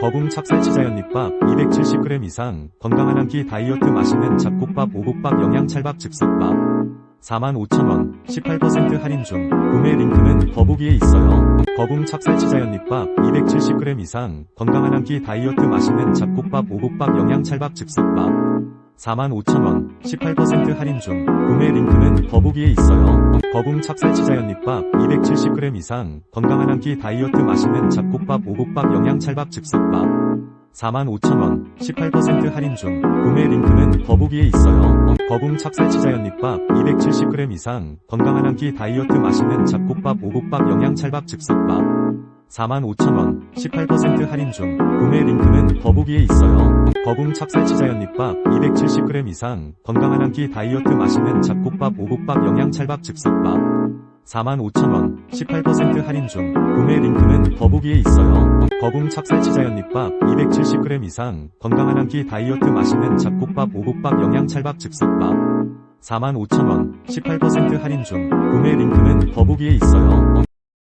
거북 찹쌀 치자 연잎밥 270g 이상 건강한 한 끼 다이어트 맛있는 잡곡밥 오곡밥 영양찰밥 즉석밥. 45,000원 18% 할인 중. 구매 링크는 더보기에 있어요. 거북 찹쌀 치자 연잎밥 270g 이상 건강한 한 끼 다이어트 맛있는 잡곡밥 오곡밥 영양찰밥 즉석밥 45,000원 18% 할인 중 구매 링크는 더보기에 있어요. 거북 찹쌀 치자 연잎밥 270g 이상 건강한 한 끼 다이어트 맛있는 잡곡밥 오곡밥 영양찰밥 즉석밥 45,000원 18% 할인 중 구매 링크는 더보기에 있어요. 거북 찹쌀 치자 연잎밥 270g 이상 건강한 한 끼 다이어트 맛있는 잡곡밥 오곡밥 영양찰밥 즉석밥 45,000원 18% 할인 중 구매 링크는 더보기에 있어요. 거북 찹쌀치자 연잎밥 270g 이상 건강한 한 끼 다이어트 맛있는 잡곡밥 오곡밥 영양찰밥 즉석밥 45,000원 18% 할인 중 구매 링크는 더보기에 있어요. 거북 찹쌀치자 연잎밥 270g 이상 건강한 한 끼 다이어트 맛있는 잡곡밥 오곡밥 영양찰밥 즉석밥 45,000원 18% 할인 중 구매 링크는 더보기에 있어요.